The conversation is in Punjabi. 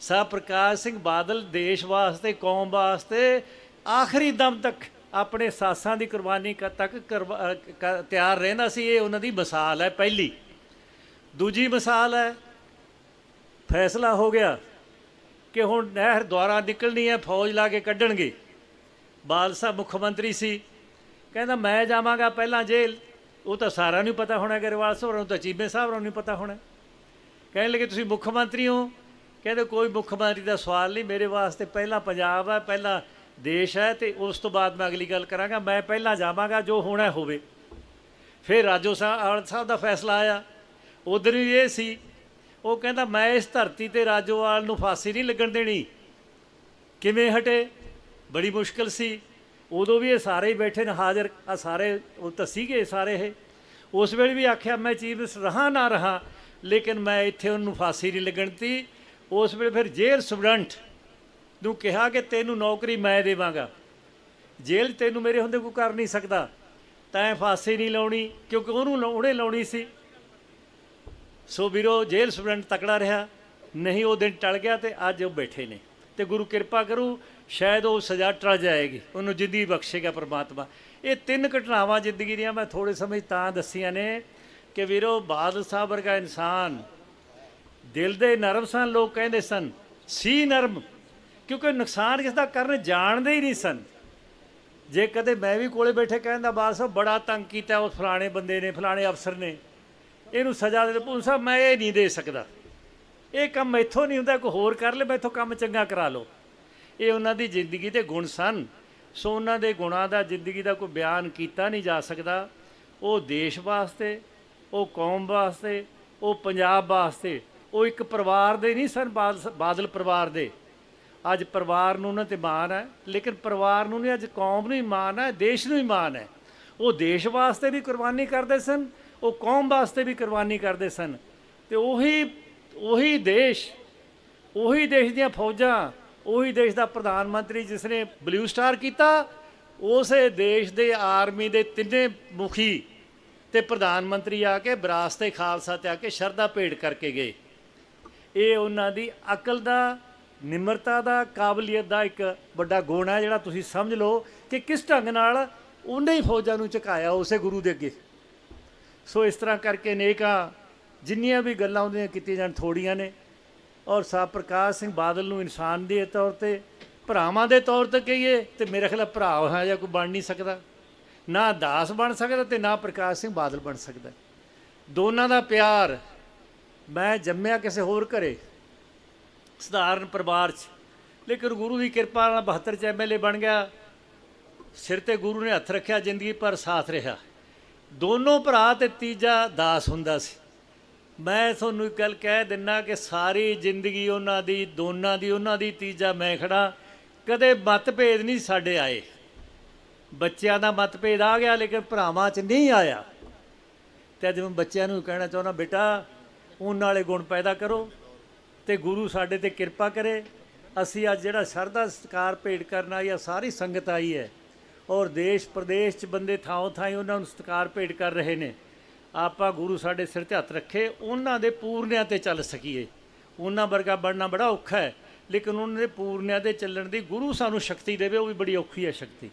ਸਰ ਪ੍ਰਕਾਸ਼ ਸਿੰਘ ਬਾਦਲ ਦੇਸ਼ ਵਾਸਤੇ, ਕੌਮ ਵਾਸਤੇ ਆਖਰੀ ਦਮ ਤੱਕ ਆਪਣੇ ਸਾਸਾਂ ਦੀ ਕੁਰਬਾਨੀ ਕ- ਤੱਕ ਕਰਵਾ- ਤਿਆਰ ਰਹਿੰਦਾ ਸੀ, ਇਹ ਉਹਨਾਂ ਦੀ ਮਿਸਾਲ ਹੈ ਪਹਿਲੀ। ਦੂਜੀ ਮਿਸਾਲ ਹੈ, ਫੈਸਲਾ ਹੋ ਗਿਆ ਕਿ ਹੁਣ ਨਹਿਰ ਦੁਆਰਾ ਨਿਕਲਣੀ ਹੈ, ਫੌਜ ਲਾ ਕੇ ਕੱਢਣਗੇ। ਬਾਲ ਸਾਹਿਬ ਮੁੱਖ ਮੰਤਰੀ ਸੀ। ਕਹਿੰਦਾ, ਮੈਂ ਜਾਵਾਂਗਾ ਪਹਿਲਾਂ ਜੇਲ੍ਹ। ਉਹ ਤਾਂ ਸਾਰਿਆਂ ਨੂੰ ਪਤਾ ਹੋਣਾ ਗਰੇਵਾਲ ਸਾਹਿਬ ਨੂੰ ਤਾਂ ਚੀਮੇ ਸਾਹਿਬ ਨੂੰ ਨਹੀਂ ਪਤਾ ਹੋਣਾ। ਕਹਿਣ ਲੱਗੇ, ਤੁਸੀਂ ਮੁੱਖ ਮੰਤਰੀ ਹੋ ਕਹਿੰਦੇ ਕੋਈ ਮੁੱਖ ਮੰਤਰੀ ਦਾ ਸਵਾਲ ਨਹੀਂ, ਮੇਰੇ ਵਾਸਤੇ ਪਹਿਲਾਂ ਪੰਜਾਬ ਹੈ, ਪਹਿਲਾਂ ਦੇਸ਼ ਹੈ ਤੇ ਉਸ ਤੋਂ ਬਾਅਦ ਮੈਂ ਅਗਲੀ ਗੱਲ ਕਰਾਂਗਾ। ਮੈਂ ਪਹਿਲਾਂ ਜਾਵਾਂਗਾ, ਜੋ ਹੋਣਾ ਹੋਵੇ। ਫਿਰ ਰਾਜੋ ਸਾਹਿਬ ਸਾਹਿਬ ਦਾ ਫੈਸਲਾ ਆਇਆ। ਉਧਰ ਵੀ ਇਹ ਸੀ। ਉਹ ਕਹਿੰਦਾ, ਮੈਂ ਇਸ ਧਰਤੀ ਤੇ ਰਾਜੋਵਾਲ ਨੂੰ ਫਾਂਸੀ ਨਹੀਂ ਲੱਗਣ ਦੇਣੀ। ਕਿਵੇਂ ਹਟੇ? ਬੜੀ ਮੁਸ਼ਕਲ ਸੀ। ਉਦੋਂ ਵੀ ਇਹ ਸਾਰੇ ਹੀ ਬੈਠੇ ਨੇ, ਹਾਜ਼ਰ। ਆ ਸਾਰੇ ਉਹ ਤਾਂ ਸੀਗੇ ਸਾਰੇ ਇਹ। ਉਸ ਵੇਲੇ ਵੀ ਆਖਿਆ, ਮੈਂ ਚੀਫ ਮਿਨਿਸਟਰ ਰਹਾ ਨਾ ਰਹਾ, ਲੇਕਿਨ ਮੈਂ ਇੱਥੇ ਉਹਨੂੰ ਫਾਂਸੀ ਨਹੀਂ ਲੱਗਣ ਤੀ ਉਸ ਵੇਲੇ ਫਿਰ ਜੇਲ੍ਹ ਸਟੂਡੈਂਟ ਨੂੰ ਕਿਹਾ ਕਿ ਤੈਨੂੰ ਨੌਕਰੀ ਮੈਂ ਦੇਵਾਂਗਾ। ਜੇਲ੍ਹ 'ਚ ਤੈਨੂੰ ਮੇਰੇ ਹੁੰਦੇ ਕੋਈ ਕਰ ਨਹੀਂ ਸਕਦਾ। ਤੈਂ ਫਾਂਸੀ ਨਹੀਂ ਲਾਉਣੀ, ਕਿਉਂਕਿ ਉਹਨੂੰ ਉਹਨੇ ਲਾਉਣੀ ਸੀ। ਸੋ ਵੀਰੋ, ਜੇਲ੍ਹ ਸਟੂਡੈਂਟ ਤਕੜਾ ਰਿਹਾ, ਨਹੀਂ ਉਹ ਦਿਨ ਟਲ ਗਿਆ ਤੇ ਅੱਜ ਉਹ ਬੈਠੇ ਨੇ। ਤੇ ਗੁਰੂ ਕਿਰਪਾ ਕਰੂ, ਸ਼ਾਇਦ ਉਹ ਸਜ਼ਾ ਟਲ ਜਾਏਗੀ, ਉਹਨੂੰ ਜ਼ਿੰਦਗੀ ਬਖਸ਼ੇਗਾ ਪ੍ਰਮਾਤਮਾ। ਇਹ ਤਿੰਨ ਘਟਨਾਵਾਂ ਜ਼ਿੰਦਗੀ ਦੀਆਂ ਮੈਂ ਥੋੜੇ ਸਮੇਂ ਤਾਂ ਦੱਸੀਆਂ ਨੇ ਕਿ ਵੀਰੋ ਬਾਦਲ ਸਾਹਿਬ ਵਰਗਾ ਇਨਸਾਨ ਦਿਲ ਦੇ ਨਰਮ ਸਨ, ਲੋਕ ਕਹਿੰਦੇ ਸਨ, ਸੀ ਨਰਮ, ਕਿਉਂਕਿ ਨੁਕਸਾਨ ਕਿਸ ਦਾ ਕਰਨ ਜਾਣਦੇ ਹੀ ਨਹੀਂ ਸਨ। ਜੇ ਕਦੇ ਮੈਂ ਵੀ ਕੋਲੇ ਬੈਠੇ ਕਹਿੰਦਾ ਬਾਦ ਸਾਹਿਬ ਬੜਾ ਤੰਗ ਕੀਤਾ ਉਹ ਫਲਾਣੇ ਬੰਦੇ ਨੇ, ਫਲਾਣੇ ਅਫਸਰ ਨੇ। ਇਹਨੂੰ ਸਜ਼ਾ ਦੇ ਪੁਲਿਸ ਸਾਹਿਬ, ਮੈਂ ਇਹ ਨਹੀਂ ਦੇ ਸਕਦਾ। ਇਹ ਕੰਮ ਇੱਥੋਂ ਨਹੀਂ ਹੁੰਦਾ, ਕੋਈ ਹੋਰ ਕਰ ਲੈ ਮੈਥੋਂ ਕੰਮ ਚੰਗਾ ਕਰਾ ਲਓ। ਇਹ ਉਹਨਾਂ ਦੀ ਜ਼ਿੰਦਗੀ ਦੇ ਗੁਣ ਸਨ। ਸੋ ਉਹਨਾਂ ਦੇ ਗੁਣਾਂ ਦਾ, ਜ਼ਿੰਦਗੀ ਦਾ ਕੋਈ ਬਿਆਨ ਕੀਤਾ ਨਹੀਂ ਜਾ ਸਕਦਾ। ਉਹ ਦੇਸ਼ ਵਾਸਤੇ, ਉਹ ਕੌਮ ਵਾਸਤੇ, ਉਹ ਪੰਜਾਬ ਵਾਸਤੇ ਉਹ ਇੱਕ ਪਰਿਵਾਰ ਦੇ ਨਹੀਂ ਸਨ ਬਾਦਲ ਬਾਦਲ ਪਰਿਵਾਰ ਦੇ। ਅੱਜ ਪਰਿਵਾਰ ਨੂੰ ਉਹਨਾਂ ਤੇ ਮਾਣ ਹੈ, ਲੇਕਿਨ ਪਰਿਵਾਰ ਨੂੰ ਨਹੀਂ, ਅੱਜ ਕੌਮ ਨੂੰ ਹੀ ਮਾਣ ਹੈ, ਦੇਸ਼ ਨੂੰ ਹੀ ਮਾਣ ਹੈ। ਉਹ ਦੇਸ਼ ਵਾਸਤੇ ਵੀ ਕੁਰਬਾਨੀ ਕਰਦੇ ਸਨ, ਉਹ ਕੌਮ ਵਾਸਤੇ ਵੀ ਕੁਰਬਾਨੀ ਕਰਦੇ ਸਨ। ਤੇ ਉਹੀ ਉਹੀ ਦੇਸ਼ ਉਹੀ ਦੇਸ਼ ਦੀਆਂ ਫੌਜਾਂ, ਉਹੀ ਦੇਸ਼ ਦਾ ਪ੍ਰਧਾਨ ਮੰਤਰੀ ਜਿਸ ਨੇ ਬਲੂ ਸਟਾਰ ਕੀਤਾ, ਉਸੇ ਦੇਸ਼ ਦੇ ਆਰਮੀ ਦੇ ਤਿੰਨੇ ਮੁਖੀ ਤੇ ਪ੍ਰਧਾਨ ਮੰਤਰੀ ਆ ਕੇ ਵਿਰਾਸਤ-ਏ ਖਾਲਸਾ ਤੇ ਆ ਕੇ ਸ਼ਰਧਾ ਭੇਟ ਕਰਕੇ ਗਏ। ਇਹ ਉਹਨਾਂ ਦੀ ਅਕਲ ਦਾ, ਨਿਮਰਤਾ ਦਾ, ਕਾਬਲੀਅਤ ਦਾ ਇੱਕ ਵੱਡਾ ਗੁਣ ਹੈ ਜਿਹੜਾ ਤੁਸੀਂ ਸਮਝ ਲਓ ਕਿ ਕਿਸ ਢੰਗ ਨਾਲ ਉਹਨੇ ਹੀ ਫੌਜਾਂ ਨੂੰ ਝੁਕਾਇਆ ਉਸੇ ਗੁਰੂ ਦੇ ਅੱਗੇ। ਸੋ ਇਸ ਤਰ੍ਹਾਂ ਕਰਕੇ ਨੇਕਾਂ ਜਿੰਨੀਆਂ ਵੀ ਗੱਲਾਂ ਉਹਦੀਆਂ ਕੀਤੀਆਂ ਜਾਣ ਥੋੜੀਆਂ ਨੇ ਔਰ ਸਾਹਿਬ ਪ੍ਰਕਾਸ਼ ਸਿੰਘ ਬਾਦਲ ਨੂੰ ਇਨਸਾਨ ਦੇ ਤੌਰ ਤੇ, ਭਰਾਵਾਂ ਦੇ ਤੌਰ ਤੇ ਕਹੀਏ ਤੇ ਮੇਰੇ ਖਿਆਲ ਭਰਾ ਹੈ ਜਾਂ ਕੋਈ ਬਣ ਨਹੀਂ ਸਕਦਾ। ਨਾ ਦਾਸ ਬਣ ਸਕਦਾ ਤੇ ਨਾ ਪ੍ਰਕਾਸ਼ ਸਿੰਘ ਬਾਦਲ ਬਣ ਸਕਦਾ। ਦੋਨਾਂ ਦਾ ਪਿਆਰ ਮੈਂ ਜੰਮਿਆ ਕਿਸੇ ਹੋਰ ਘਰੇ, ਸਧਾਰਨ ਪਰਿਵਾਰ 'ਚ। ਲੇਕਿਨ ਗੁਰੂ ਦੀ ਕਿਰਪਾ ਨਾਲ 72 ਚ ਐਮਐਲਏ ਬਣ ਗਿਆ। ਸਿਰ ਤੇ ਗੁਰੂ ਨੇ ਹੱਥ ਰੱਖਿਆ ਜ਼ਿੰਦਗੀ ਪਰ ਸਾਥ ਰਿਹਾ। ਦੋਨੋਂ ਭਰਾ ਤੇ ਤੀਜਾ ਦਾਸ ਹੁੰਦਾ ਸੀ। ਮੈਂ ਤੁਹਾਨੂੰ ਇੱਕ ਗੱਲ ਕਹਿ ਦਿੰਨਾ ਕਿ ਸਾਰੀ ਜ਼ਿੰਦਗੀ ਉਹਨਾਂ ਦੀ, ਦੋਨਾਂ ਦੀ, ਉਹਨਾਂ ਦੀ ਤੀਜਾ ਮੈਂ ਖੜਾ। ਕਦੇ ਮਤਭੇਦ ਨਹੀਂ ਸਾਡੇ ਆਏ। ਬੱਚਿਆਂ ਦਾ ਮਤਭੇਦ ਆ ਗਿਆ, ਲੇਕਿਨ ਭਰਾਵਾਂ 'ਚ ਨਹੀਂ ਆਇਆ। ਤੇ ਅੱਜ ਮੈਂ ਬੱਚਿਆਂ ਨੂੰ ਕਹਿਣਾ ਚਾਹੁੰਦਾ, ਬੇਟਾ ਉਹਨਾਂ ਵਾਲੇ ਗੁਣ ਪੈਦਾ ਕਰੋ ਤੇ ਗੁਰੂ ਸਾਡੇ ਤੇ ਕਿਰਪਾ ਕਰੇ। ਅਸੀਂ ਅੱਜ ਜਿਹੜਾ ਸ਼ਰਧਾ ਸਤਿਕਾਰ ਭੇਟ ਕਰਨ ਆਈ ਆ, ਸਾਰੀ ਸੰਗਤ ਆਈ ਹੈ ਔਰ ਦੇਸ਼ ਪ੍ਰਦੇਸ਼ ਚ ਬੰਦੇ ਥਾਂ ਥਾਂ ਉਹਨਾਂ ਨੂੰ ਸਤਿਕਾਰ ਭੇਟ ਕਰ ਰਹੇ ਨੇ। ਆਪਾਂ ਗੁਰੂ ਸਾਡੇ ਸਿਰ ਤੇ ਹੱਥ ਰੱਖੇ, ਉਹਨਾਂ ਦੇ ਪੂਰਨਿਆਂ ਤੇ ਚੱਲ ਸਕੀਏ। ਉਹਨਾਂ ਵਰਗਾ ਬਣਨਾ ਬੜਾ ਔਖਾ ਹੈ, ਲੇਕਿਨ ਉਹਨਾਂ ਦੇ ਪੂਰਨਿਆਂ ਤੇ ਚੱਲਣ ਦੀ ਗੁਰੂ ਸਾਨੂੰ ਸ਼ਕਤੀ ਦੇਵੇ, ਉਹ ਵੀ ਬੜੀ ਔਖੀ ਹੈ ਸ਼ਕਤੀ।